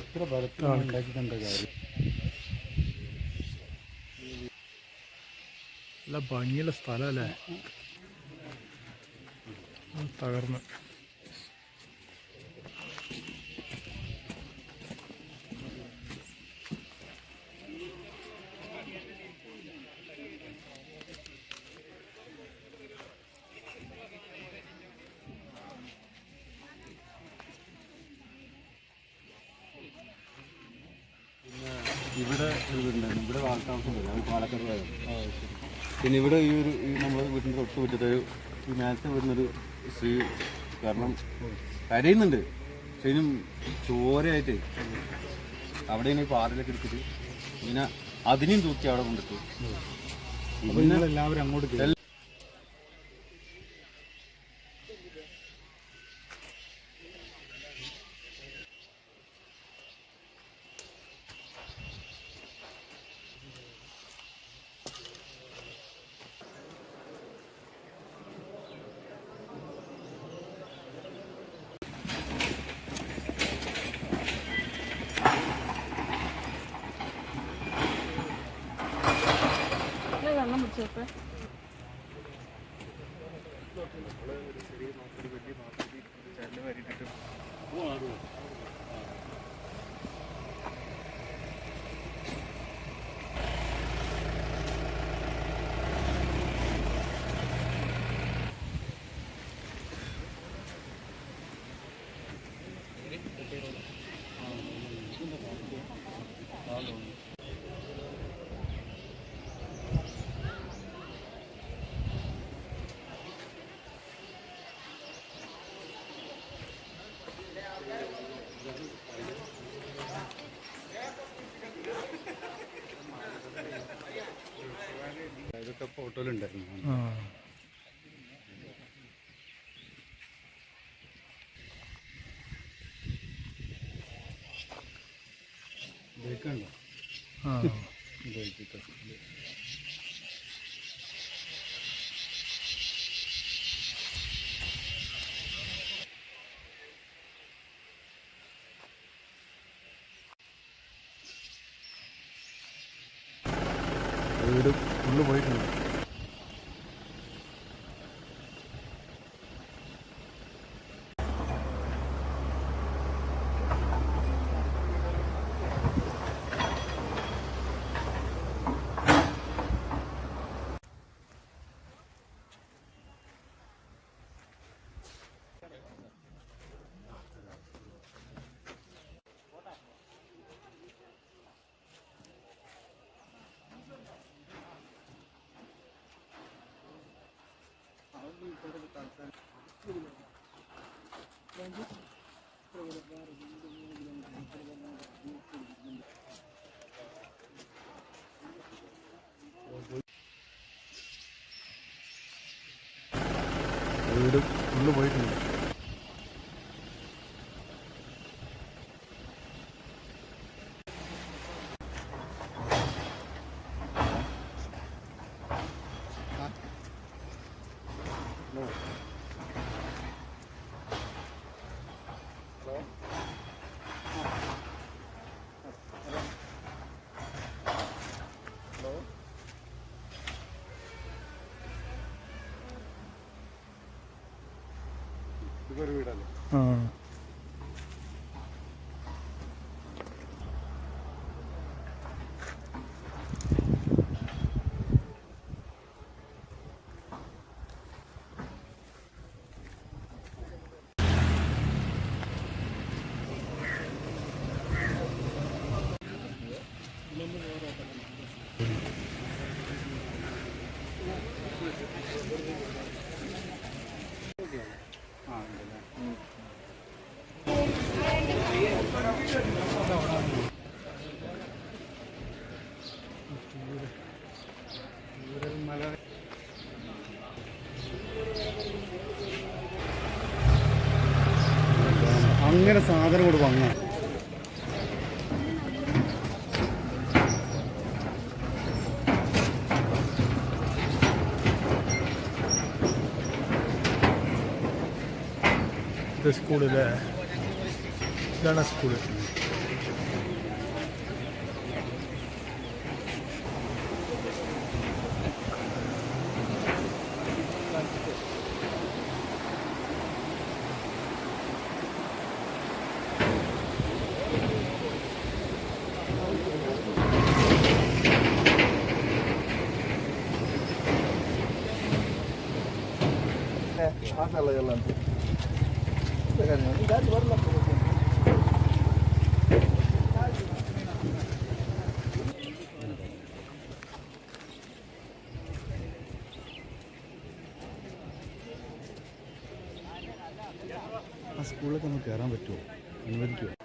എത്ര ബലത്തിലാണ് ഉണ്ടാക്കിയിട്ടുണ്ട് കാര്യം? നല്ല ഭംഗിയുള്ള സ്ഥലമല്ലേ തകർന്ന്. ഇവിടെ വീടുണ്ടായിരുന്നു. ഇവിടെ ആൾത്താമസം വരും അത് പാലക്കാട് പോയത്. പിന്നെ ഇവിടെ ഈ ഒരു ഈ നമ്മുടെ വീട്ടിന്റെ തൊട്ട് പറ്റത്തൊരു ഒരു ഈ നേരത്തെ വരുന്നൊരു സ്ത്രീ കാരണം കരയുന്നുണ്ട്. പക്ഷെ ഇതിനും ചോരയായിട്ട്. അവിടെ ഇങ്ങനെ പാറയിലൊക്കെ എടുത്തിട്ട് ഇങ്ങനെ അതിനെയും തൂക്കി അവിടെ കൊണ്ടിട്ട് എല്ലാവരും അങ്ങോട്ട് വെള്ളം ഇതൊക്കെ ഫോട്ടോയിലുണ്ടായിരുന്നു ആ ബേക്കുണ്ടോ ആ ബേക്കിട്ട് വീട് ഫുള്ള് വീട് ഫുള്ള് പോയിട്ടുണ്ട് ഇതൊരു വീടല്ലേ? സാധനം കൂടെ വാങ്ങാം. സ്കൂളിലെ ഇതാണ് സ്കൂൾ ആ സ്കൂളിലൊക്കെ നമുക്ക് കയറാൻ പറ്റുമോ അനുവദിക്കുമോ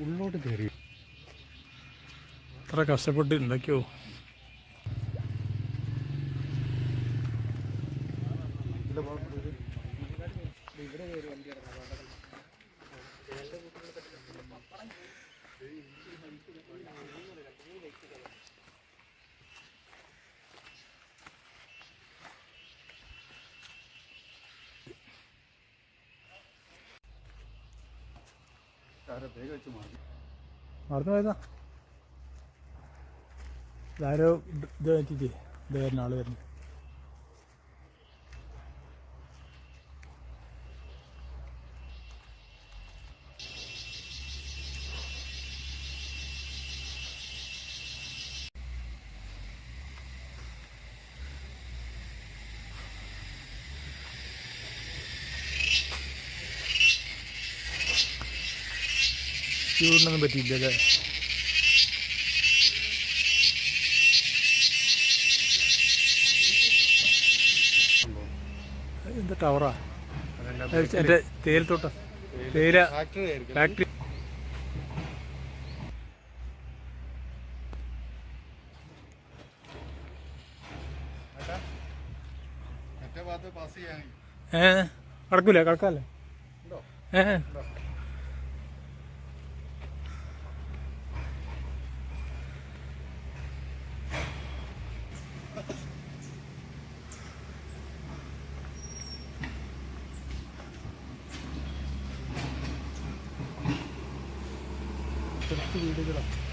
ഉള്ളോട്ട് കയറി ഇത്ര കഷ്ടപ്പെട്ട് മറന്നു പോയതാ. ഇതാരോ ഇത് പറ്റിയിട്ട് ഇത് വരുന്ന ആൾ വരുന്നു. ചൂടിനൊന്നും പറ്റിയില്ല അല്ലേ? എന്താ ടവറാ എന്റെ തേയിലത്തോട്ടം. തേയില ഫാക്ടറി ഏ? കടക്കൂല കടക്കാല്ലേ ഏ? കുറച്ച് വീടുകളാണ് ഇത്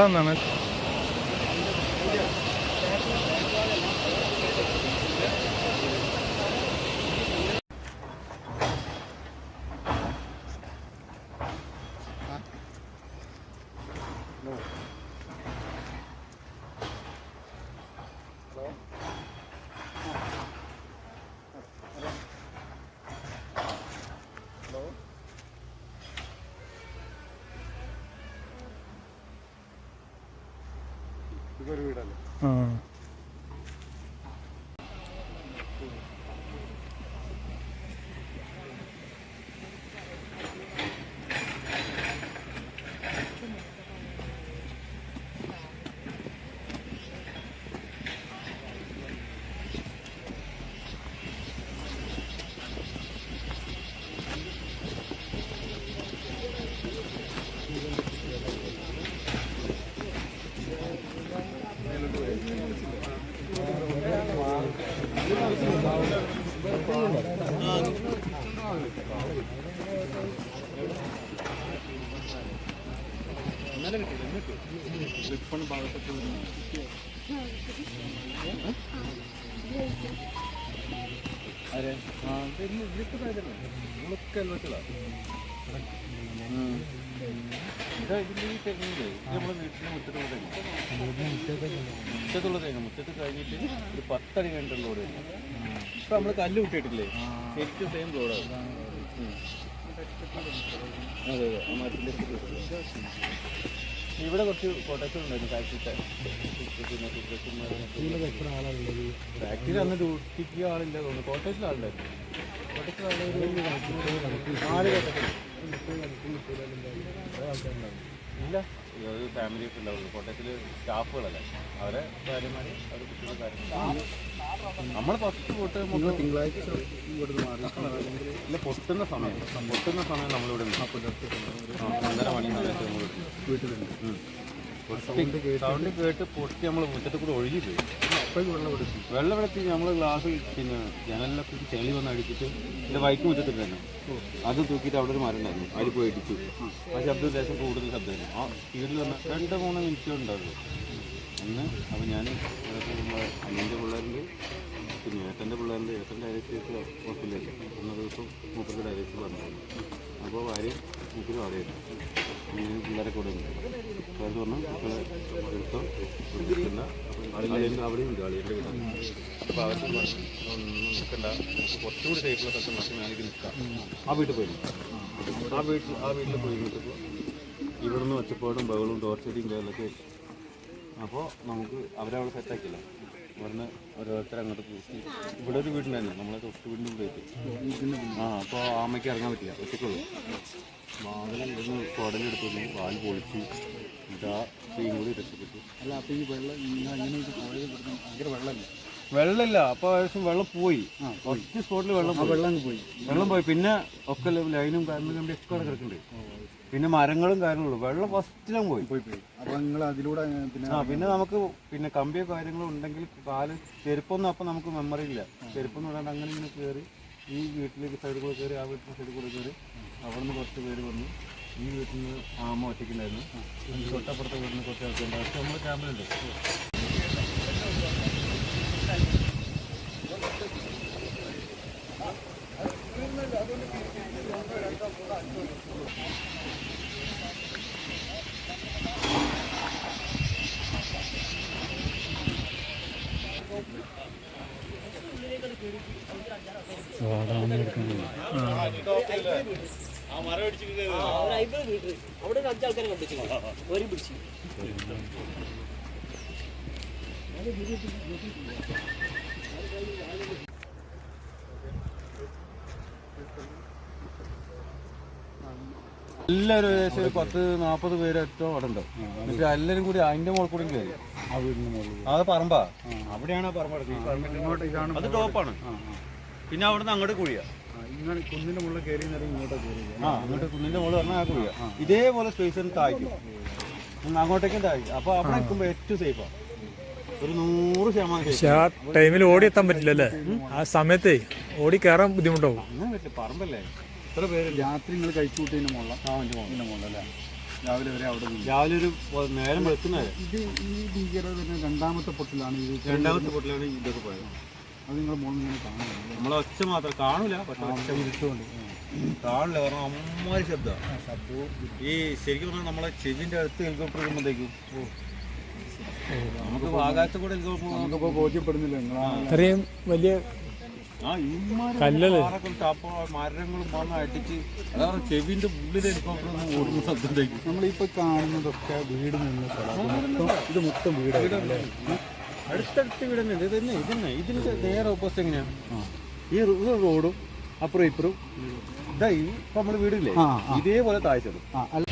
വെള്ളം എന്താണ് ഇതൊരു ആ ഇന്ന് നമ്മളൊക്കെ ഇതാ ഈ തെങ്ങില്ലേ വീട്ടിലെ മുറ്റത്തുള്ള തെങ്ങ് മുറ്റത്തുള്ള തെങ്ങ് മുറ്റത്ത് കഴിഞ്ഞിട്ട് ഒരു പത്തടി കഴിഞ്ഞിട്ടുള്ള റോഡ് ഇപ്പൊ നമ്മൾ കല്ല് വിട്ടിട്ടില്ലേ ശരിക്കും സെയിം റോഡാണ് അതെ അതെ. മരത്തിന്റെ ഇവിടെ കുറച്ച് ഫോട്ടോസ് ഉണ്ടായിരുന്നു ഫാക്ടറിത്തെ ഫാക്ടറി അന്ന് ഡ്യൂട്ടിക്ക് ആളില്ല തോന്നുന്നു. കോട്ടേഴ്സിൽ ആളുണ്ടായിരുന്നു. കോട്ടേഴ്സിൽ ആളുകൾ നാല് ഇല്ല. ഫാമിലി ഒക്കെ ഉണ്ടാവുള്ളൂ. കോട്ടയത്തിൽ സ്റ്റാഫുകളല്ലേ? അവരെ കാര്യമായി അവർ കുട്ടികളെ കാര്യങ്ങൾ നമ്മൾ ഫസ്റ്റ് പോട്ട് തിങ്കളാഴ്ച ഇല്ല പൊട്ടുന്ന സമയം. പൊട്ടുന്ന സമയം നമ്മളിവിടെ ഒന്നര മണി വീട്ടിലുണ്ട്. സൗണ്ട് കേട്ട് പൊട്ടി നമ്മൾ മുറ്റത്ത് കൂടെ ഒഴുകി പോയി. അപ്പോഴേക്ക് വെള്ളം എടുത്ത് നമ്മൾ ഗ്ലാസ് പിന്നെ ജനലിലൊക്കെ ചെളി വന്ന് അടിച്ചിട്ട് എന്റെ ബൈക്ക് തന്നെ. അത് തൂക്കിയിട്ട് അവിടെ ഒരു മരം ഉണ്ടായിരുന്നു. അതിൽ പോയി ഇടിച്ചു. ആ. ശബ്ദം ദേശം കൂടുതൽ ശബ്ദമായിരുന്നു. ആ സ്പീഡിൽ വന്ന രണ്ട് മൂന്ന് മിനിറ്റ് ഉണ്ടാവുള്ളൂ. അന്ന് അപ്പോൾ ഞാൻ അനിയന്റെ പിള്ളേരുണ്ട് പിന്നെ ഏട്ടന്റെ പിള്ളേരുണ്ട് ഏട്ടന്റെ ഡയറക്ടർക്ക് ഹോസ്പിറ്റലിലേക്ക് അന്ന ദിവസം മൂപ്പർക്ക് ഡയറക്ടർ പറഞ്ഞു അപ്പോൾ ഭാര്യ മൂപ്പര് അവിടെയായിരുന്നു. ഞാൻ പിള്ളേരെ കൂടെ ഉണ്ട്. അത് പറഞ്ഞു മക്കളെ എടുത്തോ എടുക്കണ്ട അളിയന്റെ അവിടെയും ഉണ്ട് അളിയന്റെ അപ്പോൾ അവർക്ക് നിൽക്കണ്ട. കുറച്ചുകൂടി സേഫുള്ള സ്ഥലത്ത് നമുക്ക് നിൽക്കാം. ആ വീട്ടിൽ പോയി ആ വീട്ടിൽ ആ വീട്ടിൽ പോയി നിൽക്കുമ്പോൾ ഇവിടുന്ന് ഒച്ചപ്പാടും ബഹളും ടോർച്ചറിയും കയറിലൊക്കെ അപ്പോൾ നമുക്ക് അവരവിടെ സെറ്റാക്കില്ല ഇവിടുന്ന് ഓരോരുത്തർ അങ്ങോട്ട് പോയി ഇവിടെ ഒരു വീടുണ്ടായിരുന്നു നമ്മളെ തൊട്ട് വീടിന്റെ ഉള്ളിലേക്ക് ആ അപ്പോൾ ആമയ്ക്ക് ഇറങ്ങാൻ പറ്റില്ല ഒറ്റക്കുള്ളൂ വാതിൽ ഇവിടുന്ന് കുടലെടുത്തു വാൽ പൊളിച്ചു ഇതാ ചെയ്യും കൂടി രക്ഷപ്പെട്ടു അല്ല അപ്പോൾ ഈ വെള്ളം അങ്ങനെ ഭയങ്കര വെള്ളമല്ല? വെള്ളമില്ല അപ്പോൾ ഏകദേശം വെള്ളം പോയി. ഫസ്റ്റ് സ്പോട്ടിൽ വെള്ളം പോയി. വെള്ളം പോയി. വെള്ളം പോയി. പിന്നെ ഒക്കെ ലൈനും കാര്യങ്ങളും കമ്പി ഒക്കെ കിടക്കുന്നുണ്ട് പിന്നെ മരങ്ങളും കാര്യങ്ങളും വെള്ളം ഫസ്റ്റിലും പോയി. പോയി പോയി. നിങ്ങൾ അതിലൂടെ പിന്നെ ആ പിന്നെ നമുക്ക് പിന്നെ കമ്പിയോ കാര്യങ്ങളോ ഉണ്ടെങ്കിൽ കാൽ ചെരുപ്പൊന്നും അപ്പം നമുക്ക് മെമ്മറി ഇല്ല. ചെരുപ്പൊന്നും ഇടാണ്ട് അങ്ങനെ ഇങ്ങനെ കയറി ഈ വീട്ടിലേക്ക് സൈഡിൽ കൂടെ കയറി ആ വീട്ടിലെ സൈഡിൽ കൂടെ കയറി അവിടെ നിന്ന് കുറച്ച് പേര് വന്നു. ഈ വീട്ടിൽ നിന്ന് ആമ ഒറ്റയ്ക്കുണ്ടായിരുന്നു തൊട്ടപ്പുറത്തെ വീട്ടിൽ നിന്ന് കുറച്ച് ആൾക്കാരുണ്ട് പക്ഷെ നമ്മൾ ക്യാമ്പിലുണ്ട് എല്ലാവരും ഏകദേശം ഒരു പത്ത് നാൽപ്പത് പേര് ഏറ്റവും അവിടെ ഉണ്ട് എന്നിട്ട് എല്ലാവരും കൂടി അതിന്റെ മുകളിൽ കൂടി കയറി ആ വീടിന് മുകളിൽ അത് പറമ്പാ? അവിടെയാണ് ആ പറമ്പ് കിടക്കുന്നത്. ഇങ്ങോട്ട് ഇതാണ് അത് ടോപ്പാണ്. പിന്നെ അവിടെ അവിടുന്ന് അങ്ങോട്ട് കുഴിയാ. കുന്നിന്റെ ഇങ്ങനെ മുകളിൽ കയറി ഇങ്ങോട്ട് കയറി ആ അങ്ങോട്ട് കുന്നിന്റെ മുകളിൽ പറഞ്ഞാൽ കുഴിയാ. ഇതേപോലെ സ്പേസ് താഴ്ക്കും. അങ്ങോട്ടേക്കും താഴ്ക്കും അപ്പൊ അവിടെ നിൽക്കുമ്പോൾ ഏറ്റവും സേഫാ ഒരു നൂറ് ശതമാനം safe. പക്ഷെ ആ ടൈമിൽ ഓടി പറ്റില്ല അല്ലേ? ആ സമയത്ത് ഓടി കയറാൻ ബുദ്ധിമുട്ടാവും. അങ്ങനെ പറ്റില്ല പറമ്പല്ലേ? എത്ര പേര്? രാത്രി നിങ്ങൾ കഴിച്ചു കൂട്ടിയതിന്റെ മുകളിൽ ആ വണ്ടി മുകളിലല്ലേ രാവിലെ വരെ അവിടെ നിന്ന്. രാവിലെ ഒരു പ- നേരം ഇത് ഈ ഭീകരത തന്നെ രണ്ടാമത്തെ പൊട്ടിലാണ് ഇത് രണ്ടാമത്തെ പൊട്ടിലാണ് ഇതൊക്കെ പോയത്. അത് നിങ്ങൾ മുകളിൽ ഇങ്ങനെ കാണുന്നത്. നമ്മളെ ഒച്ച മാത്രം കാണൂല പക്ഷെ ഒച്ച ഇരുട്ടുകൊണ്ട്. കാണില്ല കാരണം അമ്മാരി ശബ്ദം. ശബ്ദവും ഈ ശരിക്കും പറഞ്ഞാൽ നമ്മളെ ചെവിന്റെ അടുത്ത് ഹെലികോപ്റ്റർ വരുമ്പോഴത്തേക്കും നമുക്ക് ആകാശത്ത് കൂടെ ഹെലികോപ്റ്റർ നമുക്കിപ്പോൾ ബോധ്യപ്പെടുന്നില്ല. അത്രയും വലിയ ചാപ്പ മരങ്ങളും വന്ന് അടിച്ച് അതാണ് ചെവിന്റെ ഉള്ളിൽ ഹെലികോപ്റ്റർ ഒന്ന് ഓടുന്ന ശബ്ദത്തേക്ക് നമ്മളിപ്പോൾ കാണുന്നതൊക്കെ വീട് നിന്ന് ഇത് മൊത്തം വീടാണ്. അടുത്തടുത്ത് വീട് തന്നെ ഇത് തന്നെ ഇത് തന്നെ. ഇതിന്റെ നേരെ ഓപ്പോസിറ്റ് എങ്ങനെയാ? ഈ റോഡും അപ്പുറം ഇപ്പുറം. ഇതാ ഈ ഇപ്പൊ നമ്മുടെ വീടില്ലേ. ഇതേപോലെ താഴ്ചതും ആ അല്ല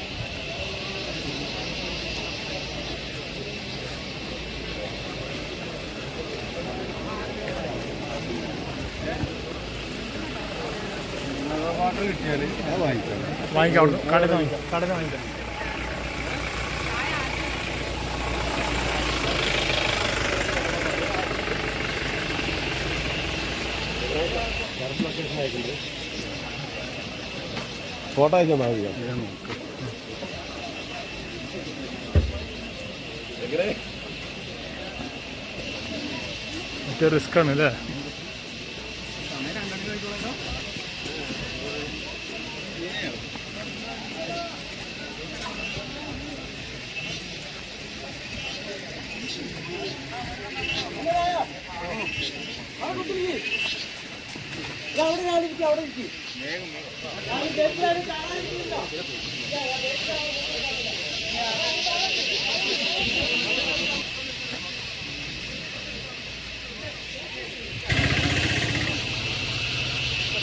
വാട്ടർ കിട്ടിയാൽ അത് വാങ്ങിക്കാം. വാങ്ങിക്കാം അവിടെ കടന്ന് വാങ്ങിക്കാം. കടന്ന് വാങ്ങിക്കാം. ഫോട്ടോ അയച്ചാൽ മതി മറ്റേ റിസ്ക് ആണ് അല്ലേ അവിടെ അവിടെ ഇരിക്കും അവിടെ ഇരിക്കും